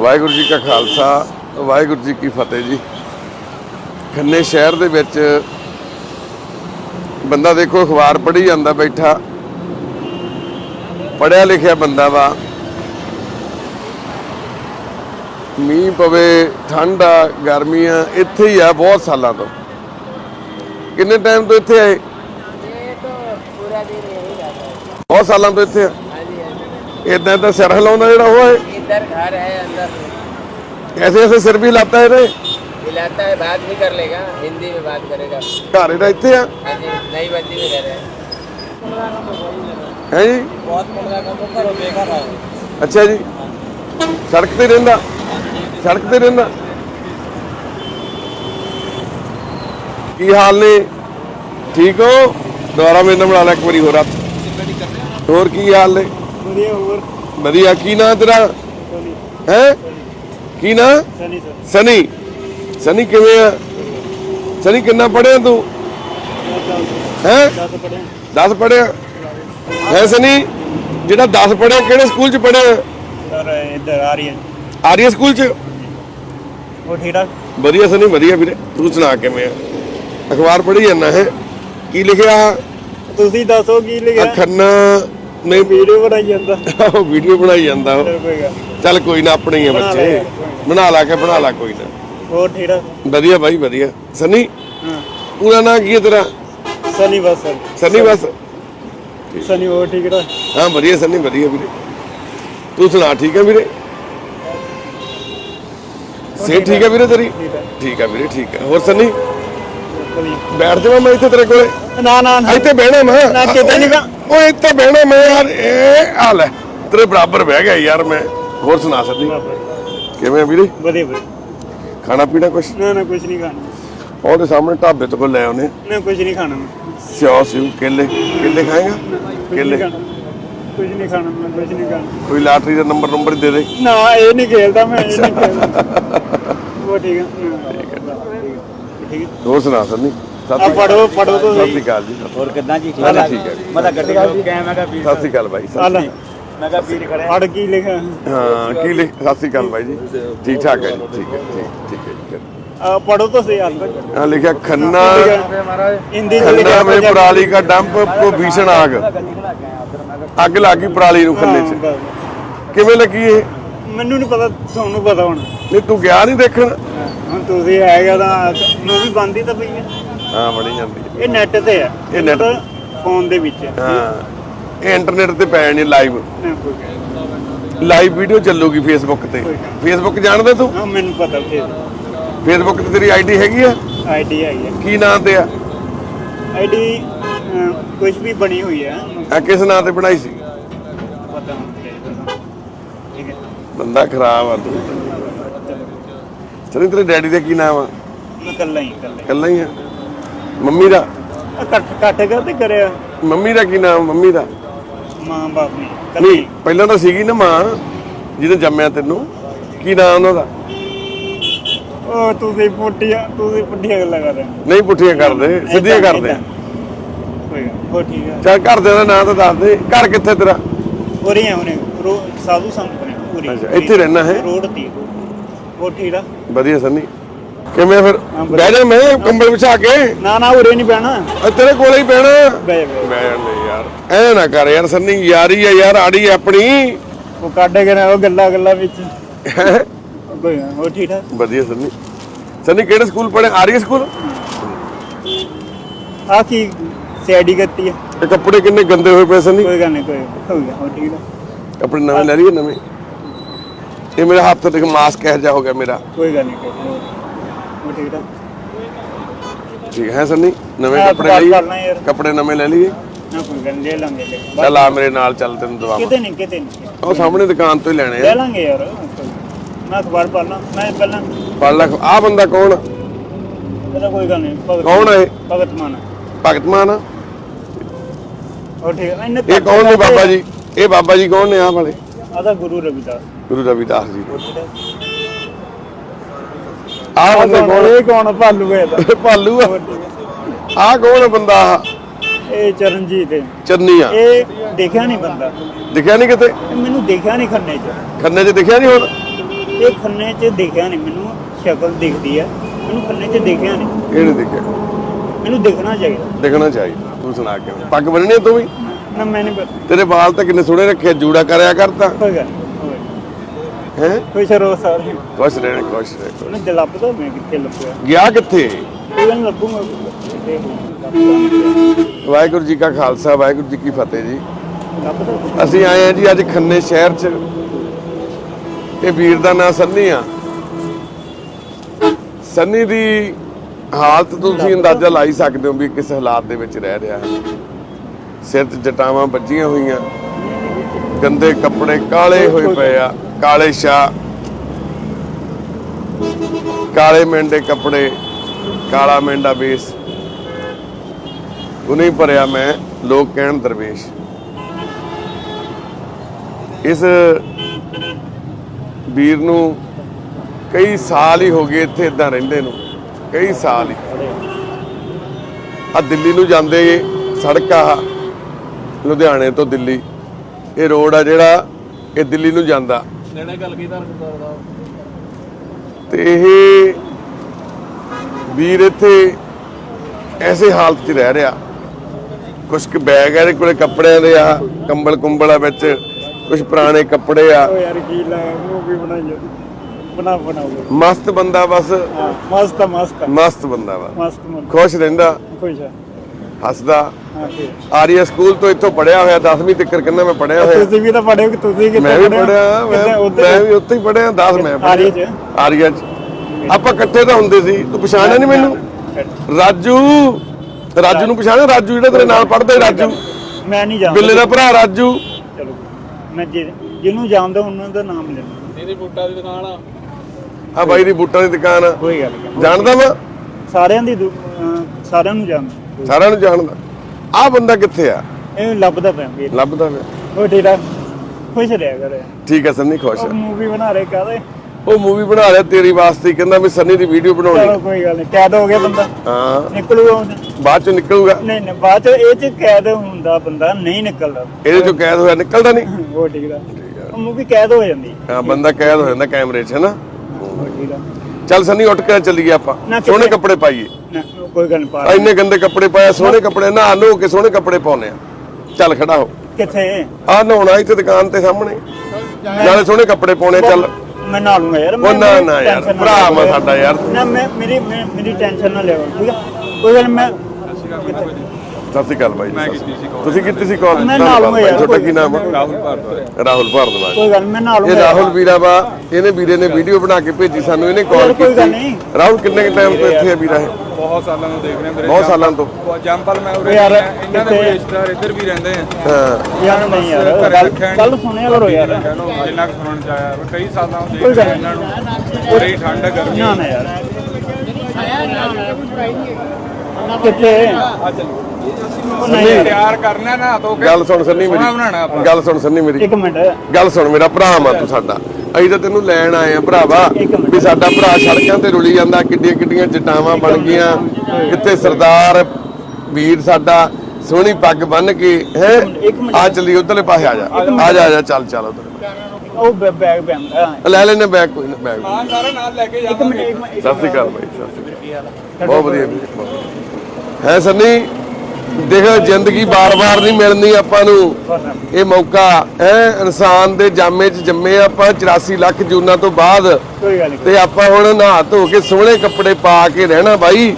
ਵਾਹਿਗੁਰੂ ਜੀ ਕਾ ਖਾਲਸਾ ਵਾਹਿਗੁਰੂ ਜੀ ਕੀ ਫਤਿਹ ਜੀ। ਖੰਨੇ ਸ਼ਹਿਰ ਦੇ ਵਿੱਚ ਬੰਦਾ ਦੇਖੋ ਅਖਬਾਰ ਪੜ੍ਹੀ ਜਾਂਦਾ ਬੈਠਾ। ਪੜਿਆ ਲਿਖਿਆ ਬੰਦਾ ਵਾ। ਮੀਂਹ ਪਵੇ ਠੰਡ ਆ ਗਰਮੀਆਂ ਇੱਥੇ ਹੀ ਆ ਬਹੁਤ ਸਾਲਾਂ ਤੋਂ। ਕਿੰਨੇ ਟਾਈਮ ਤੋਂ ਇੱਥੇ ਆਏ? ਬਹੁਤ ਸਾਲਾਂ ਤੋਂ ਇੱਥੇ ਆ। ਇਦਾਂ ਤਾਂ ਸਿਰ ਹਿਲਾਉਂਦਾ ਜਿਹੜਾ ਉਹ ਹੈ इधर घर है अंदर ਐਸੇ ਐਸੇ ਸਿਰ ਵੀ ਹਿਲਾਤਾ ਇਹਨੇ हिलाता है बात भी कर लेगा हिंदी में बात करेगा ਘਰ ਇਹਦਾ ਇੱਥੇ ਆ हाँ जी नई बत्ती में रह रहे हैं ਹੈ ਜੀ बहुत मुर्गा का तो करो बेकार है ਅੱਛਾ ਜੀ ਸੜਕ ਤੇ ਰਹਿੰਦਾ ਸੜਕ ਤੇ ਰਹਿੰਦਾ ਕੀ ਹਾਲ ਨੇ ਠੀਕ ਹੋ ਦੁਬਾਰਾ ਮੇਰੇ ਨਾਲ ਬਣਾ ਲੈ ਇੱਕ ਵਾਰੀ ਹੋਰ ਹੱਥ ਹੋਰ ਕੀ ਹਾਲ ਨੇ ਵਧੀਆ ਹੋਰ ਵਧੀਆ ਕੀ ਨਾਂ ਤੇਰਾ ਸਨੀ ਹੈ? ਕੀ ਨਾਂ? ਸਨੀ ਸਨੀ। ਕਿਵੇਂ ਆ? ਸਨੀ ਕਿੰਨਾ ਪੜਿਆ ਤੂੰ? ਹੈ? ਦੱਸ ਪੜਿਆ 10 ਪੜਿਆ ਹੈ ਸਨੀ? ਜਿਹੜਾ 10 ਪੜਿਆ ਕਿਹੜੇ ਸਕੂਲ ਚ ਪੜਿਆ ਸਰ ਇੱਧਰ ਆ ਰਹੀ ਹੈ ਆਰੀਆ ਸਕੂਲ ਚ? ਉਹ ਠੀਕ ਵਧੀਆ ਸਨੀ ਵਧੀਆ ਵੀਰੇ। ਤੂੰ ਸੁਣਾ ਕਿਵੇਂ ਆ? ਅਖਬਾਰ ਪੜ੍ਹੀ ਜਾਂਦਾ ਹੈ? ਕੀ ਲਿਖਿਆ? ਤੁਸੀਂ ਦੱਸੋ ਕੀ ਲਿਖਿਆ? ਅਖੰਨਾ ਨਹੀਂ। ਵੀਡੀਓ ਬਣਾਈ ਜਾਂਦਾ। ਵੀਡੀਓ ਬਣਾਈ ਜਾਂਦਾ। ਉਹ ਚਲ ਕੋਈ ਨਾ ਆਪਣੇ ਹੀ ਆ ਬੱਚੇ। ਬਣਾ ਲਾ ਕੇ ਬਣਾ ਲਾ ਕੋਈ ਨਾ। ਹੋਰ ਠੀਕ ਵਧੀਆ ਬਾਈ ਵਧੀਆ। ਸਨੀ? ਹਾਂ। ਪੂਰਾ ਨਾਂ ਕੀ ਹੈ ਤੇਰਾ? ਸਨੀ ਬਸ। ਸਰ ਸਨੀ ਬਸ। ਸਨੀ ਹੋਰ ਠੀਕ ਠਾਕ ਹਾਂ ਵਧੀਆ ਸਨੀ ਵਧੀਆ ਵੀਰੇ। ਤੂੰ ਸੁਣਾ ਠੀਕ ਹੈ ਵੀਰੇ? ਸੇ ਠੀਕ ਹੈ ਵੀਰੇ ਤੇਰੀ? ਠੀਕ ਹੈ ਹੈ ਵੀਰੇ ਠੀਕ ਹੈ ਹੋਰ ਸਨੀ? ਬੈਠ ਜਾਵਾਂ ਮੈਂ ਇੱਥੇ ਤੇਰੇ ਕੋਲੇ। ਨਾ ਨਾ ਨਾ। ਇੱਥੇ ਬਹਿਣਾ ਮੈਂ। ਨਾ, ਕਿਤੇ ਨੀ ਗਾ। ਓਏ ਇੱਥੇ ਬਹਿਣਾ ਮੈਂ ਯਾਰ। ਇਹ ਆ ਲੈ ਤੇਰੇ ਬਰਾਬਰ ਬਹਿ ਗਿਆ ਯਾਰ ਮੈਂ। ਹੋਰ ਸੁਣਾ ਸਕਦੀ ਕਿਵੇਂ ਆ ਵੀਰੇ? ਵਧੀਆ ਵਧੀਆ। ਖਾਣਾ ਪੀਣਾ ਕੁਛ? ਨਾ ਨਾ ਕੁਝ ਨਹੀਂ ਖਾਣਾ। ਉਹਦੇ ਸਾਹਮਣੇ ਢਾਬੇ ਤੋਂ ਕੋਲ ਲੈ ਆਉਨੇ ਨਾ ਕੁਝ ਨਹੀਂ ਖਾਣਾ ਮੈਂ। ਸਿਓ ਸਿਓ ਕੇਲੇ। ਕੇਲੇ ਖਾਏਗਾ? ਕੇਲੇ। ਕੁਝ ਨਹੀਂ ਖਾਣਾ ਮੈਂ ਕੁਝ ਨਹੀਂ ਖਾਣਾ। ਕੋਈ ਲਾਟਰੀ ਦਾ ਨੰਬਰ ਨੰਬਰ ਦੇ ਦੇ। ਨਾ ਇਹ ਨਹੀਂ ਖੇਲਦਾ ਮੈਂ ਇਹ ਨਹੀਂ ਖੇਲਦਾ। ਉਹ ਠੀਕ ਹੈ ਹਾਂ, ਠੀਕ ਹੈ ਹੋਰ ਸੁਣਾ ਸੰਨੀ ਆ ਸਤਿ ਪੜੋ ਪੜੋ ਤੋਂ ਸਤਿ ਸਹੀ ਸ਼੍ਰੀ ਅਕਾਲ ਜੀ। ਹੋਰ ਕਿੱਦਾਂ ਜੀ? ਹਾਂ ਜੀ, ਠੀਕ ਹੈ ਜੀ। ਮੈਂ ਤਾਂ ਗੱਡੀ ਕਹਿ ਮੈਂ ਕਿਹਾ ਵੀਰ ਸਤਿ ਸ਼੍ਰੀ ਅਕਾਲ ਬਾਈ ਸਤਿ ਆ ਲੈ। ਮੈਂ ਕਿਹਾ ਵੀਰ ਖੜਿਆ ਪੜ ਕੀ ਲਿਖਿਆ ਹਾਂ ਕੀ ਲਿਖ ਸਤਿ ਸ਼੍ਰੀ ਅਕਾਲ ਬਾਈ ਜੀ ਠੀਕ ਠਾਕ ਹੈ ਜੀ ਠੀਕ ਹੈ ਠੀਕ ਠੀਕ ਹੈ ਜੀ ਆ ਪੜੋ ਤੋਂ ਸਹੀ ਹਾਲ ਆ ਲਿਖਿਆ ਖੰਨਾ ਹਿੰਦੀ ਚ ਖੰਨਾ ਲਿਖਿਆ में पराली का डंप को भीषण आग ਅੱਗ ਲੱਗੀ ਪਰਾਲੀ ਨੂੰ ਖੰਨੇ 'ਚ ਹਾਂ, ਕਿਵੇਂ ਲੱਗੀ ਇਹ ਮੈਨੂੰ ਨਹੀਂ ਪਤਾ ਤੁਹਾਨੂੰ ਪਤਾ ਹੁਣ ਨਹੀਂ ਤੂੰ ਗਿਆ ਨਹੀਂ ਦੇਖਣ ਹੁਣ ਤੁਸੀਂ ਹੈਗਾ ਤਾਂ ਮੂਵੀ ਬੰਦੀ ਤਾਂ ਪਈ ਹੈ ਹਾਂ ਬਣੀ ਜਾਂਦੀ ਹੈ ਇਹ ਨੈਟ ਤੇ ਹੈ ਇਹ net- ਫੋਨ ਦੇ ਵਿੱਚ ਹੈ। ਇਹ ਇੰਟਰਨੈਟ ਤੇ ਪੈ ਜਾਣੀ ਲਾਈਵ। ਲਾਈਵ ਵੀਡੀਓ ਚੱਲੂਗੀ ਫੇਸਬੁੱਕ ਤੇ। ਫੇਸਬੁੱਕ ਜਾਣਦਾ ਤੂੰ? ਹਾਂ ਮੈਨੂੰ ਪਤਾ ਫੇਸਬੁੱਕ ਤੇ ਤੇਰੀ ਆਈਡੀ ਹੈਗੀ ਆ? ਆਈਡੀ ਹੈਗੀ ਹੈ ਕੀ ਨਾਂ ਤੇ ਆ? ਆਈਡੀ ਕੁਝ ਵੀ ਬਣੀ ਹੋਈ ਹੈ ਆ ਕਿਸ ਨਾਂ ਤੇ ਬਣਾਈ ਸੀ? ਪਤਾ ਨਹੀਂ ਬੰਦਾ ਖਰਾਬ ਆ ਤੂੰ। ਚਲੀ ਤੇਰੇ ਡੈਡੀ ਦਾ ਕੀ ਨਾਮ ਆ? ਕੱਲਾ ਹੀ ਕੱਲਾ ਹੀ। ਆ। ਮੰਮੀ ਦਾ? ਕੱਟ ਕੱਟ ਕਰ ਤੇ ਕਰਿਆ। ਮੰਮੀ ਦਾ ਕੀ ਨਾਮ? ਮੰਮੀ ਦਾ? ਮਾਂ ਬਾਪ ਨੇ। ਨਹੀਂ ਹੀ ਪਹਿਲਾਂ ਤਾਂ ਸੀਗੀ ਨਾ ਮਾਂ ਜਿਹਨੇ ਜੰਮਿਆ ਤੈਨੂੰ। ਕੀ ਨਾਮ ਉਹਨਾਂ ਦਾ? ਉਹ ਤੁਸੀਂ ਪੁੱਟੀਆਂ ਤੁਸੀਂ ਪੁੱਟੀਆਂ ਗੱਲਾਂ ਕਰ ਰਹੇ। ਹੋ ਨਹੀਂ ਪੁੱਠੀਆਂ ਕਰਦੇ ਸਿੱਧੀਆਂ ਕਰਦੇ। ਕੋਈ ਗੱਲ ਉਹ ਠੀਕ ਹੈ ਚੱਲ ਘਰਦਿਆਂ ਦਾ ਨਾਂ ਤਾਂ ਦੱਸ ਦੇ। ਘਰ ਕਿੱਥੇ ਤੇਰਾ? ਉਰੇ ਹੈ ਉਹਨੇ ਸਾਧੂ ਸੰਤ ਨੇ ਪੂਰੀ ਅੱਛਾ, ਇੱਥੇ ਰਹਿਣਾ ਹੈ? ਰੋਡ ਤੇ। ਉਹ ਠੀਕ ਆ? ਵਧੀਆ ਸੰਨੀ। ਕਿਵੇਂ ਆ ਫਿਰ? ਹਾਂ। ਬਹਿ ਜਾ ਮੈਂ ਕੰਬਲ ਵਿਛਾ ਕੇ। ਨਾ ਨਾ ਉਰੇ ਨਹੀਂ ਪੈਣਾ ਆ ਤੇਰੇ ਕੋਲੇ ਹੀ ਪੈਣਾ ਬੈ ਬੈ ਮੈਂ ਜਾਂਦੇ ਯਾਰ। ਐ ਨਾ ਕਰ ਯਾਰ ਸੰਨੀ ਯਾਰੀ ਆ ਯਾਰ ਆੜੀ ਆਪਣੀ। ਉਹ ਕੱਢ ਕੇ ਨਾ ਉਹ ਗੱਲਾਂ ਗੱਲਾਂ ਵਿੱਚ। ਕੋਈ ਗੱਲ, ਉਹ ਠੀਕ ਆ ਵਧੀਆ ਸੰਨੀ। ਸੰਨੀ ਕਿਹੜੇ ਸਕੂਲ ਪੜ੍ਹੇ? ਆਰੀਆ ਸਕੂਲ? ਆ ਕੀ ਸੀਆਈਡੀ ਕਰਤੀ ਹੈ ਇਹ ਕੱਪੜੇ ਕਿੰਨੇ ਗੰਦੇ ਹੋਏ ਪਏ ਸੰਨੀ? ਕੋਈ ਗੱਲ ਨਹੀਂ ਕੋਈ ਹੋ ਗਿਆ ਉਹ ਠੀਕ ਆ ਕੱਪੜੇ ਨਵੇਂ ਲੈ ਲਈਏ ਨਵੇਂ? ਇਹ ਮੇਰੇ ਹੱਥ ਤੇ ਮਾਸਕ ਇਹ ਜਾ ਹੋ ਗਿਆ ਮੇਰਾ। ਕੋਈ ਗੱਲ ਨਹੀਂ ਕੋਈ ਗੱਲ ਨੀ। ਉਹ ਠੀਕ ਆ ਠੀਕ ਹੈ ਸੰਨੀ? ਨਵੇਂ ਹਾਂ, ਕੱਪੜੇ ਗੱਲ ਲਈਏ ਕਰਨਾ ਯਾਰ। ਕੱਪੜੇ ਨਵੇਂ ਲੈ ਲਈਏ? ਨਾ ਕੋਈ ਗੱਲ ਨੀ, ਲੈ ਲਾਂਗੇ ਲੈ। ਚੱਲ ਆ ਮੇਰੇ ਨਾਲ ਚੱਲ ਤੈਨੂੰ ਦਵਾਵਾਂ ਕਿਤੇ ਨਹੀਂ ਕਿਤੇ ਨਹੀਂ। ਉਹ ਸਾਹਮਣੇ ਦੁਕਾਨ ਤੋਂ ਹੀ ਲੈਣੇ ਲੈ ਆ ਲਾਂਗੇ ਯਾਰ। ਮੈਂ ਅਖਬਾਰ ਪੜ੍ਹਨਾ ਮੈਂ ਪਹਿਲਾਂ ਪੜ ਲੈ ਆ ਬੰਦਾ ਕੌਣ? ਆ? ਇਹਦਾ ਕੋਈ ਗੱਲ ਨਹੀਂ ਭਗਤ ਕੌਣ ਹੈ ਇਹ? ਭਗਤ ਮਾਨ ਹੈ। ਭਗਤ ਮਾਨ ਆ? ਉਹ ਠੀਕ ਆ ਇਹਨੇ ਇਹ ਕੌਣ ਨੇ ਬਾਬਾ ਜੀ? ਇਹ ਬਾਬਾ ਜੀ ਕੌਣ ਨੇ ਆ ਵਾਲੇ? ਆਦਾ ਗੁਰੂ ਰਵਿਦਾਸ। ਗੁਰੂ ਰਵਿਦਾਸ ਜੀ। ਉਹ ਠੀਕ ਆ ਆ? ਬੰਦੇ ਕੌਣ ਇਹ ਕੌਣ ਭਾਲੂ ਹੈ ਇਹਦਾ। ਇਹ ਭਾਲੂ ਆ। ਉਹ ਠੀਕ ਆ। ਕੌਣ ਆ ਬੰਦਾ ਆਹ? ਆ। ਇਹ ਚਰਨਜੀਤ ਹੈ। ਚੰਨੀ ਆ। ਇਹ ਦੇਖਿਆ ਨਹੀਂ ਬੰਦਾ। ਦਿਖਿਆ ਨਹੀਂ ਕਿਤੇ? ਇਹ ਮੈਨੂੰ ਦੇਖਿਆ ਨਹੀਂ ਖੰਨੇ ਚ। ਖੰਨੇ 'ਚ ਦਿਖਿਆ ਨਹੀਂ ਹੁਣ? ਇਹ ਖੰਨੇ 'ਚ ਦਿਖਿਆ ਨਹੀਂ। ਮੈਨੂੰ ਸ਼ਕਲ ਦਿਖਦੀ ਆ। ਮੈਨੂੰ ਖੰਨੇ 'ਚ ਦਿਖਿਆ ਨਹੀਂ। ਕਿਹੜੇ ਦੇਖਿਆ। ਮੈਨੂੰ ਦਿਖਣਾ ਚਾਹੀਦਾ। ਦੇਖਣਾ ਚਾਹੀਦਾ। ਤੂੰ ਸੁਣਾ ਕੇ ਪੱਗ ਬੰਨਣੀ ਤੂੰ ਵੀ? ਨਾ ਮੈਂ ਨਹੀਂ ਪਤਾ ਤੇਰੇ ਵਾਲ ਤਾਂ ਕਿੰਨੇ ਸੋਹਣੇ ਰੱਖੇ ਜੂੜਾ ਕਰਿਆ ਕਰਤਾ ਕੋਈ ਗੱਲ ਨਹੀਂ, ਕੋਈ ਹੈ? ਕੋਈ ਸਰੋ ਸਾਰੇ ਕੁਛ ਰਹਿਣਾ ਕੁਛ ਰਹਿਣਾ ਉਹਨੇ ਜਲੱਬਦਾ ਮੈਂ ਕਿੱਥੇ ਲੱਭਿਆ? ਗਿਆ ਕਿੱਥੇ? ਕੋਈ ਗੱਲ ਨੀ ਲੱਭੂਗਾ। ਲੱਭਦਾ ਵਾਹਿਗੁਰੂ ਜੀ ਕਾ ਖਾਲਸਾ, ਵਾਹਿਗੁਰੂ ਜੀ ਕੀ ਫਤਿਹ ਜੀ। ਅਸੀਂ ਆਏ ਆ ਜੀ ਅੱਜ ਖੰਨੇ ਸ਼ਹਿਰ 'ਚ ਇਹ ਵੀਰ ਦਾ ਨਾਂ ਸੰਨੀ ਆ। ਸੰਨੀ ਦੀ ਹਾਲਤ ਤੁਸੀਂ ਅੰਦਾਜ਼ਾ ਲਾ ਹੀ ਸਕਦੇ ਹੋ ਵੀ ਕਿਸ ਹਾਲਾਤ ਦੇ ਵਿੱਚ ਰਹਿ ਰਿਹਾ ਹੈ। ਸਿਰ 'ਚ ਜਟਾਵਾਂ ਵੱਜੀਆਂ ਹੋਈਆਂ, ਗੰਦੇ ਕੱਪੜੇ ਕਾਲੇ ਹੋਏ ਪਏ ਆ, ਕਾਲੇ ਸ਼ਾ ਕਾਲੇ ਮੈਂਡੇ ਕੱਪੜੇ, ਕਾਲਾ ਮੈਂਡਾ ਬੇਸ ਉਹਨੇ ਭਰਿਆ ਮੈਂ ਲੋਕ ਕਹਿਣ ਦਰਵੇਸ਼। ਇਸ ਵੀਰ ਨੂੰ ਕਈ ਸਾਲ ਹੀ ਹੋ ਗਏ ਇੱਥੇ ਇਦਾਂ ਰਹਿੰਦੇ ਨੂੰ। ਕਈ ਸਾਲ ਹੀ। ਆ ਦਿੱਲੀ ਨੂੰ ਜਾਂਦੇ ਸੜਕ ਆ ਲੁਧਿਆਣੇ ਤੋਂ ਦਿੱਲੀ। ਇਹ ਰੋਡ ਆ ਜਿਹੜਾ ਇਹ ਦਿੱਲੀ ਨੂੰ ਜਾਂਦਾ। ਨੇੜੇ ਗੱਲ ਕੀ ਤਾਂ ਗੁਰਦੁਆਰਾ ਤੇ ਇਹ ਵੀਰ ਇੱਥੇ ਐਸੇ ਹਾਲਤ 'ਚ ਰਹਿ ਰਿਹਾ। ਕੁਝ ਕੁ ਬੈਗ ਆ ਇਹਦੇ ਕੋਲੇ ਕੱਪੜਿਆਂ ਦੇ ਆ ਕੰਬਲ ਕੁੰਬਲ ਆ ਵਿੱਚ ਕੁਝ ਪੁਰਾਣੇ ਕੱਪੜੇ ਆ। ਯਾਰ ਕੀ ਲਾ ਬਣਾ ਮਸਤ ਬੰਦਾ ਬਸ। ਮਸਤ ਮਸਤ ਬੰਦਾ ਵਾ। ਮਸਤ ਖੁਸ਼ ਰਹਿੰਦਾ। ਖੁਸ਼ ਆ। ਹੱਸਦਾ। ਆਰੀਆ ਸਕੂਲ ਤੋਂ ਇੱਥੋਂ ਪੜਿਆ ਹੋਇਆ 10ਵੀਂ ਤੱਕ ਕਹਿੰਦਾ ਮੈਂ ਪੜਿਆ ਹੋਇਆ। ਤੁਸੀਂ ਵੀ ਤਾਂ ਪੜ੍ਹੇ ਹੋ ਕਿ ਤੁਸੀਂ ਕਿੱਥੇ ਮੈਂ ਵੀ? ਪੜਿਆ ਮੈਂ ਵੀ ਉੱਥੇ ਹੀ ਪੜਿਆ 10 ਮੈਂ। ਆਰੀਆ 'ਚ? ਆਰੀਆ 'ਚ। ਆਪਾਂ ਇਕੱਠੇ ਤਾਂ ਹੁੰਦੇ ਸੀ। ਤੂੰ ਪਛਾਣਿਆ ਨਹੀਂ ਮੈਨੂੰ? ਰਾਜੂ! ਰਾਜੂ ਨੂੰ ਪਛਾਣਿਆ ਰਾਜੂ ਜਿਹੜਾ ਤੇਰੇ ਨਾਲ ਪੜਦਾ ਰਾਜੂ। ਮੈਂ ਨਹੀਂ ਜਾਣਦਾ। ਬਿੱਲੇ ਦਾ ਭਰਾ ਰਾਜੂ। ਚਲੋ ਮੈਂ ਜਿਹਨੂੰ ਜਾਣਦਾ ਉਹਨਾਂ ਦਾ ਨਾਮ ਲੈਣਾ ਇਹਦੀ ਬੂਟਾ ਦੀ ਦੁਕਾਨ ਆ। ਆ ਬਾਈ ਦੀ ਬੂਟਾਂ ਦੀ ਦੁਕਾਨ ਆ। ਕੋਈ ਗੱਲ ਨਹੀਂ। ਜਾਣਦਾ ਵਾ? ਸਾਰਿਆਂ ਦੀ ਸਾਰਿਆਂ ਨੂੰ ਜਾਣਦਾ। ਸਾਰਿਆਂ ਨੂੰ ਜਾਣਦਾ। ਆ ਬੰਦਾ ਕਿੱਥੇ ਆ? ਇਹ ਲੱਭਦਾ ਪਿਆ ਲੱਭਦਾ ਪਿਆ। ਉਹ ਤੇਰਾ ਖੁਸ਼ ਰਿਹਾ ਕਰ। ਠੀਕ ਹੈ ਸੰਨੀ ਖੁਸ਼ ਆ। ਮੂਵੀ ਬਣਾ ਰਹੇ ਕਾਹਦੇ? ਉਹ ਮੂਵੀ ਬਣਾ ਲਿਆ ਤੇਰੀ ਵਾਸਤੇ ਹੀ, ਕਹਿੰਦਾ ਮੈਂ ਸੰਨੀ ਦੀ ਵੀਡੀਓ ਚਲੋ ਬਣਾਉਣੀ ਕੋਈ ਗੱਲ ਨਹੀਂ ਕੈਦ ਹੋ ਗਿਆ ਬੰਦਾ। ਹਾਂ। ਨਿਕਲੂਗਾ ਉਹ ਬਾਅਦ ਚ ਨਿਕਲੂਗਾ। ਨਹੀਂ ਨਹੀਂ ਬਾਅਦ ਚ ਇਹ ਚ ਕੈਦ ਹੁੰਦਾ ਬੰਦਾ ਨਹੀਂ ਨਿਕਲਦਾ। ਇਹਦੇ ਚੋਂ ਕੈਦ ਹੋਇਆ ਨਿਕਲਦਾ ਨਹੀਂ? ਉਹ ਠੀਕ ਦਾ ਉਹ ਮੂਵੀ ਕੈਦ ਹੋ ਜਾਂਦੀ। ਹਾਂ ਬੰਦਾ ਕੈਦ ਹੋ ਜਾਂਦਾ ਕੈਮਰੇ 'ਚ ਹੈਨਾ? ਉਹ ਚੱਲ ਸੰਨੀ ਉੱਠ ਕੇ ਚੱਲੀਏ ਆਪਾਂ। ਨਾ ਕਿਤੇ- ਸੋਹਣੇ ਕੱਪੜੇ ਪਾਈਏ। ਨਾ ਕੋਈ ਗੱਲ ਨਹੀਂ ਪਾ ਇੰਨੇ ਗੰਦੇ ਕੱਪੜੇ ਪਾਏ ਸੋਹਣੇ ਕੱਪੜੇ ਨਹਾ ਲੋ ਕੇ ਸੋਹਣੇ ਕੱਪੜੇ ਪਾਉਨੇ ਆ। ਚੱਲ ਖੜਾ ਹੋ। ਕਿੱਥੇ? ਆ ਨਹਾਉਣਾ ਇੱਥੇ ਦੁਕਾਨ ਤੇ ਸਾਹਮਣੇ। ਨਾਲੇ ਸੋਹਣੇ ਕੱਪੜੇ ਪਾਉਣੇ ਚੱਲ। ਮੈਂ ਨਾ ਲੂੰਗਾ ਯਾਰ ਉਹ ਮੈਂ- ਨਾ ਮੇਰੀ ਨਾ ਯਾਰ ਭਰਾ ਮੈਂ ਸਾਡਾ ਯਾਰ। ਨਾ ਮੈਂ ਮੇਰੀ ਮੇਰੀ ਟੈਨਸ਼ਨ ਨਾ ਲਿਓ ਠੀਕ ਆ? ਕੋਈ ਗੱਲ ਮੈਂ ਸਤਿ ਸ਼੍ਰੀ ਅਕਾਲ ਬਾਈ ਜੀ ਤੁਸੀਂ ਕੀਤੀ ਸੀ ਕਾਲ ਮੈਂ ਨਾਲ ਲੂੰਗਾ ਯਾਰ, ਤੁਹਾਡਾ ਕੀ ਨਾਮ ਹੈ ਰਾਹੁਲ ਭਾਰਦਵਾਜ ਰਾਹੁਲ ਭਾਰਦਵਾਜ ਕੋਈ ਗੱਲ ਨੀ, ਮੈਂ ਨਾ ਇਹ ਲੂੰਗਾ ਰਾਹੁਲ ਵੀਰਾ ਵਾ ਇਹਨੇ ਵੀਰੇ ਨੇ ਵੀਡੀਓ ਬਣਾ ਕੇ ਭੇਜੀ ਸਾਨੂੰ ਇਹਨੇ ਕਾਲ ਯਾਰ, ਕੋਈ ਗੱਲ ਕੀਤੀ ਨਹੀਂ। ਰਾਹੁਲ ਕਿੰਨੇ ਟਾਈਮ ਤੋਂ ਇੱਥੇ ਹੈ ਵੀਰਾ ਇਹ? ਬਹੁਤ ਸਾਲਾਂ ਤੋਂ ਦੇਖ ਰਹੇ ਮੇਰੇ ਬਹੁਤ ਸਾਲਾਂ ਤੋਂ। ਜੰਪਲ ਮੈਂ ਉਰੇ ਯਾਰ, ਇਹਨਾਂ ਦੇ ਕਿਤੇ- ਕੋਈ ਰਿਸ਼ਤੇਦਾਰ ਇੱਧਰ ਵੀ ਰਹਿੰਦੇ ਆ। ਹਾਂ। ਯਾਰ ਨਹੀਂ ਯਾਰ ਗੱਲ। ਗੱਲ ਸੁਣਿਆ ਕਰੋ ਯਾਰ। ਕਹਿ ਲਓ ਜਿੰਨਾ ਕੁ ਸੁਣਨ ਚ ਆਇਆ। ਕਈ ਸਾਲਾਂ ਤੋਂ ਦੇਖ ਕੋਈ ਗੱਲ ਰਹੇ ਇਹਨਾਂ ਨੂੰ। ਬੜੀ ਠੰਡ ਗਰਮੀ। ਨਾ ਨਾ ਯਾਰ। ਕਿੱਥੇ ਆ ਚੱਲ ਨਹੀਂ। ਤਿਆਰ ਕਰਨਾ ਨਾ ਕੇ ਗੱਲ ਸੁਣ ਸੰਨੀ ਮੇਰੀ। ਗੱਲ ਸੁਣ ਸੰਨੀ ਮੇਰੀ। ਇੱਕ ਮਿੰਟ। ਗੱਲ ਸੁਣ ਮੇਰਾ ਭਰਾ ਮਾ ਤੂੰ ਸਾਡਾ। ਅਸੀਂ ਤਾਂ ਤੈਨੂੰ ਲੈਣ ਆਏ ਆ ਭਰਾਵਾ ਇੱਕ ਮਿੰਟ। ਵੀ ਸਾਡਾ ਭਰਾ ਸੜਕਾਂ ਤੇ ਰੁਲੀ ਜਾਂਦਾ ਕਿੱਡੀਆਂ ਕਿੱਡੀਆਂ ਜਟਾਵਾਂ ਬਣ ਗਈਆਂ। ਕਿੱਥੇ ਸਰਦਾਰ ਵੀਰ ਸਾਡਾ ਸੋਹਣੀ ਪੱਗ ਬੰਨ ਕੇ ਹੈ। ਆ ਚੱਲੀ ਉਧਰਲੇ ਪਾਸੇ ਆ ਜਾ। ਆ ਜਾ ਆ ਜਾ ਚੱਲ ਚੱਲ ਉਧਰ। ਉਹ ਬੈ- ਬੈਗ ਪੈਂਦਾ ਲੈ ਲੈਨੇ ਬੈਗ ਕੋਈ ਨਾ ਬੈਗ ਸਮਾਨ ਸਾਰਾ ਨਾਲ ਲੈ ਕੇ ਇੱਕ ਜਾਵਾਂਗੇ। ਮਿੰਟ ਇੱਕ ਮਿੰਟ ਸਤਿ ਸ਼੍ਰੀ ਅਕਾਲ ਬਾਈ ਸਤਿ ਸ਼੍ਰੀ ਅਕਾਲ। ਬਹੁਤ ਵਧੀਆ ਵੀਰ, ਬਹੁਤ ਵਧੀਆ। ਹੈ ਸੰਨੀ? ਦੇਖ ਜ਼ਿੰਦਗੀ ਬਾਰ-ਬਾਰ ਨਹੀਂ ਮਿਲਣੀ ਆਪਾਂ ਨੂੰ। ਇਹ ਮੌਕਾ ਹੈ ਇਨਸਾਨ ਦੇ ਜਾਮੇ 'ਚ ਜੰਮੇ ਆਪਾਂ 84 ਲੱਖ ਜੂਨਾਂ ਤੋਂ ਬਾਅਦ। ਤੇ ਆਪਾਂ ਹੁਣ ਨਹਾ ਧੋ ਕੇ ਸੋਹਣੇ ਕੱਪੜੇ ਪਾ ਕੇ ਰਹਿਣਾ ਬਾਈ।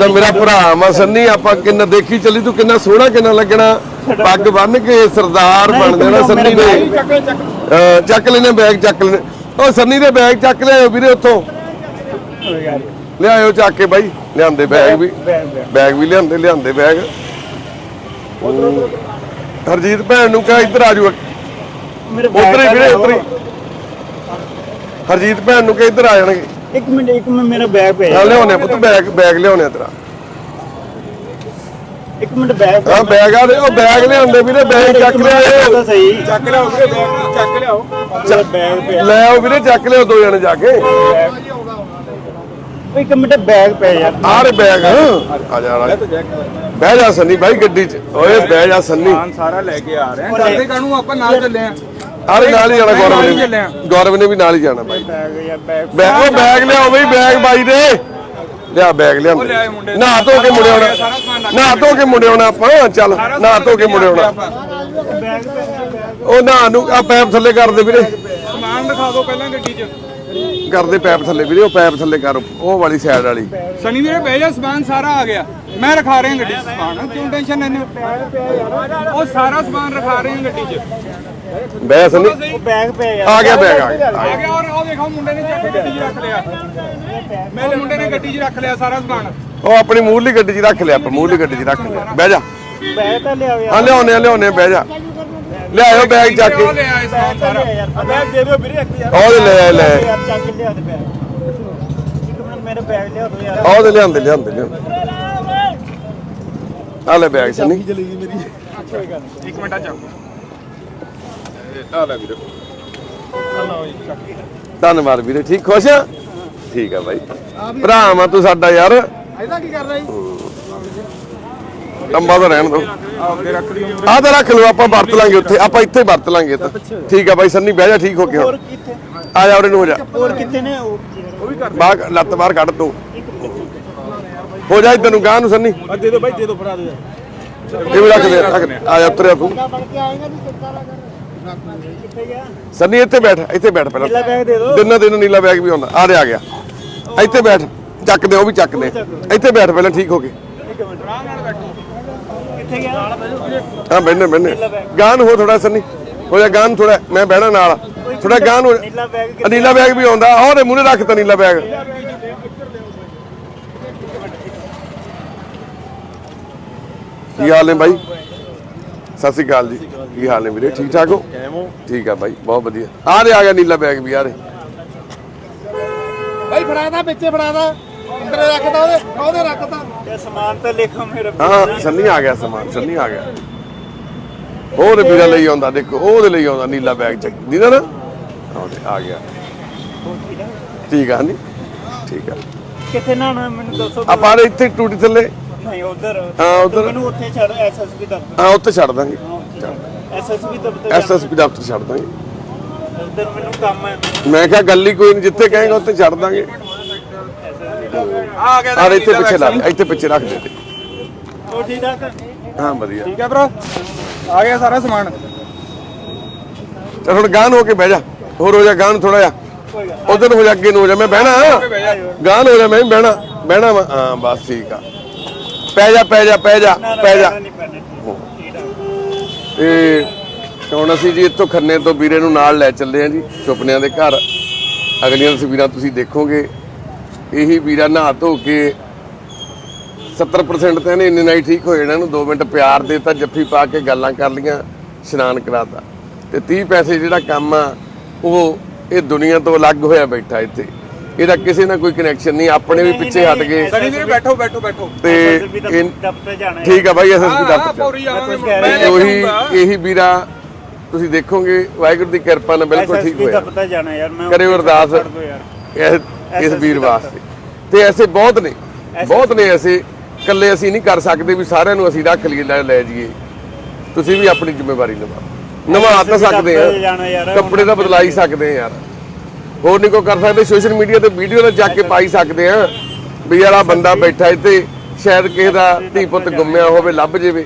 ਤਾਂ ਮੇਰਾ ਭਰਾ ਮਾ ਸੰਨੀ ਆਪਾਂ ਕਿੰਨਾ ਦੇਖੀ ਚੱਲੀ ਤੂੰ ਕਿੰਨਾ ਸੋਹਣਾ ਕਿੰਨਾ ਲੱਗਣਾ। ਪੱਗ ਬੰਨ ਕੇ ਸਰਦਾਰ ਬਣ ਜਾਣਾ ਸੰਨੀ ਨੇ ਅਹ ਚੱਕ ਲੈਨੇ ਬੈਗ ਚੱਕ ਲੈਨੇ। ਉਹ ਸੰਨੀ ਦੇ ਬੈਗ ਚੱਕ ਲਿਆਓ ਵੀਰੇ ਉੱਥੋਂ। ਲਿਆਇਓ ਚੱਕ ਕੇ ਬਾਈ। ਲਿਆਂਦੇ ਬੈਗ ਵੀ। ਬੈਗ ਵੀ ਲਿਆਂਦੇ ਲਿਆਂਦੇ ਬੈਗ ਹਰਜੀਤ ਭੈਣ ਨੂੰ ਕਹ ਇੱਧਰ ਆ ਜਾਓ ਮੇਰੇ ਉਧਰ ਹੀ ਵੀਰੇ ਲਿਆਓ। ਉਧਰ ਹੀ। ਹਰਜੀਤ ਭੈਣ ਨੂੰ ਕਹ ਇੱਧਰ ਆ ਜਾਣਗੇ। ਇੱਕ ਮਿੰਟ ਇੱਕ ਮਿੰਟ ਮੇਰਾ ਬੈਗ ਪਿਆ ਹਾਂ ਲਿਆਉਣੇ ਪੁੱਤ ਬੈਗ ਬੈਗ ਲਿਆਉਣੇ ਤੇਰਾ। ਇੱਕ ਮਿੰਟ ਬੈਗ ਹਾਂ ਬੈਗ ਆ ਦੇ ਉਹ ਬੈਗ ਲਿਆਉਂਦੇ ਵੀਰੇ ਬੈਗ ਚੱਕ ਲਿਆਓ ਸਹੀ। ਚੱਕ ਲਿਆਓ ਵੀਰੇ ਬੈਗ ਚੱਕ ਲਿਆਓ। ਲੈ ਆਓ ਵੀਰੇ ਚੱਕ ਲਿਓ ਦੋ ਜਣੇ ਜਾ ਕੇ। ਉਹ ਇੱਕ ਮਿੰਟ ਬੈਗ ਪਿਆ ਯਾਰ। ਆਹ ਬੈਗ ਆ। ਜਾ ਆ ਜਾ। ਬਹਿ ਜਾ ਸੰਨੀ ਬਾਈ ਗੱਡੀ 'ਚ। ਓਏ ਬਹਿ ਜਾ ਸੰਨੀ। ਸਮਾਨ ਸਾਰਾ ਲੈ ਕੇ ਆ ਰਹੇ। ਆ ਚੱਲਦੇ ਕਾਨੂੰ ਆਪਾਂ ਨਾਲ ਚੱਲੇ ਆ। ਆਰੇ ਨਾਲ ਹੀ ਜਾਣਾ ਗੌਰਵ ਨਾਲ ਹੀ ਨੇ। ਚੱਲੇ ਆ। ਗੌਰਵ ਨੇ ਵੀ ਨਾਲ ਹੀ ਜਾਣਾ ਬਾਈ। ਬੈਗ ਜਾਂ ਬੈਗ ਬੈਗ ਉਹ ਬੈਗ ਲਿਆਓ ਬਈ ਬੈਗ ਬਾਈ ਦੇ। ਲਿਆ ਬੈਗ ਲਿਆ। ਲਿਆਏ ਮੁੰਡੇ। ਨਾ ਧੋ ਕੇ ਮੁੜੇ ਆਉਣਾ। ਸਾਰਾ ਸਮਾਨ ਰੱਖ ਨਾ ਧੋ ਕੇ ਮੁੜੇ ਆਉਣਾ ਆਪਾਂ। ਚੱਲ ਨਾ ਧੋ ਕੇ ਮੁੜੇ ਆਉਣਾ। ਉਹ ਨਾ ਨੂੰ ਆ ਪੈਪ ਥੱਲੇ ਕਰ ਦੇ ਵੀਰੇ। ਸਮਾਨ ਦਿਖਾ ਦਿਓ ਪਹਿਲਾਂ ਗੱਡੀ 'ਚ। ਕਰਦੇ ਪੈਪ ਥੱਲੇ ਵੀਰੇ ਉਹ ਪੈਪ ਥੱਲੇ ਕਰ ਉਹ ਵਾਲੀ ਸਾਈਡ ਵਾਲੀ। ਸਨੀ ਵੀਰੇ ਬਹਿ ਜਾ ਸਮਾਨ ਸਾਰਾ ਆ ਗਿਆ। ਮੈਂ ਰਖਾ ਰਿਹਾ ਗੱਡੀ 'ਚ ਸਮਾਨ। ਕਿਉਂ ਟੈਨਸ਼ਨ ਲੈਂਦੇ ਹੋ? ਉਹ ਸਾਰਾ ਸਮਾਨ ਰਖਾ ਰਹੇ ਹਾਂ ਗੱਡੀ 'ਚ। ਬੈ ਸਨੀ। ਉਹ ਬੈਗ ਪਿਆ ਯਾਰ ਆ ਗਿਆ ਬੈਗ ਆ ਗਿਆ। ਆ ਗਿਆ ਔਰ ਉਹ ਦੇਖੋ ਮੁੰਡੇ ਨੇ ਚੱਕ ਕੇ ਗੱਡੀ 'ਚ ਰੱਖ ਲਿਆ। ਮੇਰੇ ਮੁੰਡੇ ਨੇ ਗੱਡੀ 'ਚ ਰੱਖ ਲਿਆ ਸਾਰਾ ਸਮਾਨ। ਉਹ ਆਪਣੀ ਮੂਹਰਲੀ ਗੱਡੀ 'ਚ ਰੱਖ ਲਿਆ ਆਪਾਂ ਮੂਹਰਲੀ ਗੱਡੀ 'ਚ ਰੱਖ ਲਿਆ। ਬਹਿ ਜਾ। ਬੈਗ ਤਾਂ ਲਿਆਓ ਯਾਰ। ਆ ਲਿਆਉਨੇ ਆ ਲਿਆਉਨੇ ਬਹਿ ਜਾ। ਲਿਆਇਓ ਬੈਗ ਚੱਕ ਕੇ। ਉਹ ਲੈ ਆਏ ਸਮਾਨ ਸਾਰਾ ਬੈਗ ਦੇ ਦਿਓ ਵੀਰੇ ਇੱਕ ਯਾਰ ਉਹ ਲੈ ਆਏ, ਲੈ। ਆਏ। ਯਾਰ ਚੱਕ ਕੇ ਲਿਆ ਦੇ ਬੈਗ ਇੱਕ ਮਿੰਟ ਮੇਰੇ ਬੈਗ ਲਿਆ ਦੋ ਯਾਰ ਆਹ ਉਹਦੇ ਲਿਆਂਦੇ ਲਿਆਂਦੇ ਲਿਆਂਦੇ। ਆ ਲੈ ਬੈਗ ਸਨੀ। ਇੱਕ ਮਿੰਟ ਆ ਚੱਕ। ਆ ਲੈ ਵੀਰੇ। ਧੰਨਵਾਦ ਵੀਰੇ ਠੀਕ ਖੁਸ਼ ਆ? ਠੀਕ ਆ ਬਾਈ। ਭਰਾ ਮਾ ਤੂੰ ਸਾਡਾ ਯਾਰ। ਇਹਦਾ ਕੀ ਕਰ ਰਿਹਾ ਜੀ ਲੰਬਾ ਤਾਂ ਰਹਿਣ ਦੋ ਆਹ ਤਾਂ ਰੱਖ ਲਓ ਆਪਾਂ ਵਰਤ ਲਾਂਗੇ ਉੱਥੇ। ਆਪਾਂ ਇੱਥੇ ਵਰਤ ਲਾਂਗੇ ਤਾਂ। ਠੀਕ ਆ ਬਾਈ ਸੰਨੀ ਬਹਿ ਜਾ ਠੀਕ ਹੋ ਕੇ ਹੋਰ ਹੁਣ। ਕਿੱਥੇ ਆ ਜਾ ਉਰੇ ਨੂੰ ਹੋ ਜਾ। ਹੋਰ ਕਿੱਥੇ ਨੇ ਉਹ? ਵੀ ਕਰ ਬਾਹਰ ਲੱਤ ਬਾਹਰ ਕੱਢ ਤੂੰ। ਹੋ ਜਾ ਇੱਧਰ ਨੂੰ ਗਾਂ ਨੂੰ ਸੰਨੀ। ਦੇ ਦਿਓ ਬਾਈ ਦੇ ਦਿਓ ਫੜਾ ਦਿਓ ਇਹ ਵੀ ਰੱਖ ਦੇ ਰੱਖ ਦੇ। ਆ ਜਾ ਉਤਰਿਆ ਤੂੰ। ਸੰਨੀ ਇੱਥੇ ਬੈਠ ਇੱਥੇ ਬੈਠ ਨੀਲਾ ਪਹਿਲਾਂ ਬੈਗ ਦੇ। ਦਿਓ ਦਿਨਾਂ ਦਿਨ ਨੀਲਾ ਬੈਗ ਵੀ ਆਉਂਦਾ ਆ ਦੇ ਆ ਗਿਆ। ਇੱਥੇ ਬੈਠ। ਚੱਕ ਦੇ ਉਹ ਵੀ ਚੱਕ ਦੇ। ਇੱਥੇ ਬੈਠ ਪਹਿਲਾਂ ਠੀਕ ਹੋ ਕੇ। ਇੱਕ ਮਿੰਟ ਆਰਾਮ ਨਾਲ ਬੈਠੋ। ਕਿੱਥੇ ਗਿਆ? ਹਾਂ ਬੈਠਨੇ ਬੈਠਨੇ ਗਾਂ ਨੂੰ ਹੋ ਥੋੜਾ ਸੰਨੀ। ਹੋ ਜਾ ਗਾਂ ਨੂੰ ਥੋੜਾ ਮੈਂ ਬਹਿਣਾ ਨਾਲ। ਥੋੜਾ ਗਾਂ ਨੂੰ ਨੀਲਾ ਬੈਗ ਵੀ ਆਉਂਦਾ। ਉਹਦੇ ਮੂਹਰੇ ਰੱਖਤਾ ਨੀਲਾ ਬੈਗ। ਕੀ ਹਾਲ ਨੇ ਬਾਈ? ਸਤਿ ਸ਼੍ਰੀ ਅਕਾਲ ਜੀ। ਕੀ ਹਾਲ ਨੇ ਵੀਰੇ? ਠੀਕ ਠਾਕ ਹੋ? ਠੀਕ ਆ ਬਾਈ ਬਹੁਤ ਵਧੀਆ। ਆ ਰੇ ਆ ਗਿਆ ਨੀਲਾ ਬੈਗ ਵੀ ਆ ਰੇ ਬਾਈ ਫੜਾਦਾ ਵਿੱਚੇ ਫੜਾਦਾ ਅੰਦਰ ਰੱਖਦਾ ਉਹਦੇ ਉਹਦੇ ਰੱਖਦਾ। ਇਹ ਸਮਾਨ ਤਾਂ ਲਿਖੋ ਮੇਰੇ ਹਾਂ ਸੰਨੀ ਆ ਗਿਆ ਸਮਾਨ ਸੰਨੀ ਆ ਗਿਆ। ਉਹਦੇ ਵੀਰਾ ਲਈ ਆਉਂਦਾ ਦੇਖੋ ਉਹਦੇ ਲਈ ਆਉਂਦਾ ਨੀਲਾ ਬੈਗ ਚੱਕ ਦੀਦਾ ਨਾ? ਆਉਂਦੇ ਆ ਗਿਆ। ਠੀਕ ਆ ਨਹੀਂ ਠੀਕ ਆ। ਕਿੱਥੇ ਨਾ ਮੈਨੂੰ ਦੱਸੋ ਆਪਾਂ ਆਹ ਇੱਥੇ ਟੂਟੀ ਥੱਲੇ। ਨਹੀਂ ਉਧਰ। ਹਾਂ, ਉੱਧਰ। ਮੈਨੂੰ ਉੱਥੇ ਛੱਡ ਐਸਐਸਪੀ ਦਫ਼ਤਰ। ਹਾਂ ਉੱਥੇ ਛੱਡ ਦਾਂਗੇ। ਐਸਐਸਪੀ ਦਫ਼ਤਰ ਐਸਐਸਪੀ ਦਫ਼ਤਰ ਛੱਡ ਦਾਂਗੇ। ਉਧਰ ਮੈਨੂੰ ਕੰਮ ਹੈ। ਮੈਂ ਕਿਹਾ ਗੱਲ ਹੀ ਕੋਈ ਨਹੀਂ ਜਿੱਥੇ ਕਹੇਗਾ ਉੱਥੇ ਛੱਡ ਦਾਂਗੇ। ਆ ਗਿਆ ਆਹ ਇੱਥੇ ਪਿੱਛੇ ਲਾ ਇੱਥੇ ਪਿੱਛੇ ਰੱਖ ਦੇ। ਤੇ। ਉਹ ਠੀਕ ਠਾਕ? ਹਾਂ ਵਧੀਆ। ਠੀਕ ਹੈ ਬ్రో ਆ ਗਿਆ ਸਾਰਾ ਸਮਾਨ। ਚਲ ਹੁਣ ਗਾਨ ਹੋ ਕੇ ਬਹਿ ਜਾ। ਹੋਰ ਹੋ ਜਾ ਗਾਨ ਥੋੜਾ ਗੱਲ ਉਧਰ ਹੋ ਜਾ ਅੱਗੇ ਨੂੰ ਹੋ ਜਾ। ਮੈਂ ਬਹਿਣਾ। ਗਾਨ ਹੋ ਜਾ ਮੈਂ ਵੀ ਬਹਿਣਾ। ਬਹਿਣਾ ਵਾ। ਹਾਂ ਬਸ ਠੀਕ ਆ। ਪੈ ਜਾ ਪੈ ਜਾ ਪੈ ਜਾ ਪੈ ਜਾ। ਤੇ ਹੁਣ ਅਸੀਂ ਜੀ ਇੱਥੋਂ ਖੰਨੇ ਤੋਂ ਵੀਰੇ ਨੂੰ ਨਾਲ ਲੈ ਚੱਲੇ ਆ ਜੀ ਸੁਪਨਿਆਂ ਦੇ ਘਰ। ਅਗਲੀਆਂ ਤਸਵੀਰਾਂ ਤੁਸੀਂ ਦੇਖੋਗੇ। ਇਹੀ ਵੀਰਾ ਨਹਾ ਧੋ ਕੇ 70% ਤਾਂ ਇਹਨੇ ਇੰਨੇ ਨਾਲ ਹੀ ਠੀਕ ਹੋ ਜਾਣਾ ਇਹਨੂੰ 2 ਮਿੰਟ ਪਿਆਰ ਦੇ ਤਾਂ ਜੱਫੀ ਪਾ ਕੇ ਗੱਲਾਂ ਕਰ ਲੀਆਂ ਇਸ਼ਨਾਨ ਕਰਾਤਾ। ਤੇ 30 ਪੈਸੇ ਜਿਹੜਾ ਕੰਮ ਆ ਉਹ ਇਹ ਦੁਨੀਆ ਤੋਂ ਅਲੱਗ ਹੋਇਆ ਬੈਠਾ ਇੱਥੇ। ਇਹਦਾ ਕਿਸੇ ਨਾਲ ਕੋਈ ਕਨੈਕਸ਼ਨ ਨਹੀਂ ਆਪਣੇ ਵੀ ਪਿੱਛੇ ਹਟ ਗਏ। ਸਨੀ ਵੀਰੇ ਬੈਠੋ ਬੈਠੋ ਬੈਠੋ। ਤੇ ਦਫ਼ਤਰ- ਇਹ- ਜਾਣਾ ਠੀਕ ਆ ਬਾਈ ਐਸਐਸਪੀ ਦਫ਼ਤਰ ਉਹੀ। ਇਹੀ ਵੀਰਾ ਤੁਸੀਂ ਦੇਖੋਗੇ ਵਾਹਿਗੁਰੂ ਦੀ ਕਿਰਪਾ ਨਾਲ ਬਿਲਕੁਲ ਠੀਕ ਐਸਐਸਪੀ ਹੋਇਆ। ਦਫ਼ਤਰ ਜਾਣਾ ਯਾਰ ਮੈਂ ਕਰਿਓ ਅਰਦਾਸ। ਯਾਰ ਇਸ ਵੀਰ ਵਾਸਤੇ। ਤੇ ਐਸੇ ਬਹੁਤ ਨੇ ਬਹੁਤ ਨੇ ਐਸੇ ਇਕੱਲੇ ਅਸੀਂ ਨਹੀਂ ਕਰ ਸਕਦੇ ਵੀ ਸਾਰਿਆਂ ਨੂੰ ਅਸੀਂ ਰੱਖ ਲਈਏ ਲੈ ਜਾਈਏ। ਤੁਸੀਂ ਵੀ ਆਪਣੀ ਜ਼ਿੰਮੇਵਾਰੀ ਨਿਭਾਓ ਨਿਭਾ ਤਾਂ ਸਕਦੇ ਆ। ਕੱਪੜੇ ਤਾਂ ਬਦਲਾ ਹੀ ਸਕਦੇ ਆ ਯਾਰ। ਹੋਰ ਨਹੀਂ ਕੋ ਕਰ ਸਕਦੇ ਸੋਸ਼ਲ ਮੀਡੀਆ ਤੇ ਵੀਡੀਓ ਤਾਂ ਚੱਕ ਕੇ ਪਾਈ ਸਕਦੇ ਆ। ਵੀ ਯਾਰ ਆਹ ਬੰਦਾ ਬੈਠਾ ਇੱਥੇ ਸ਼ਾਇਦ ਕਿਸੇ ਦਾ ਧੀ ਪੁੱਤ ਗੁੰਮਿਆ ਹੋਵੇ ਲੱਭ ਜਾਵੇ।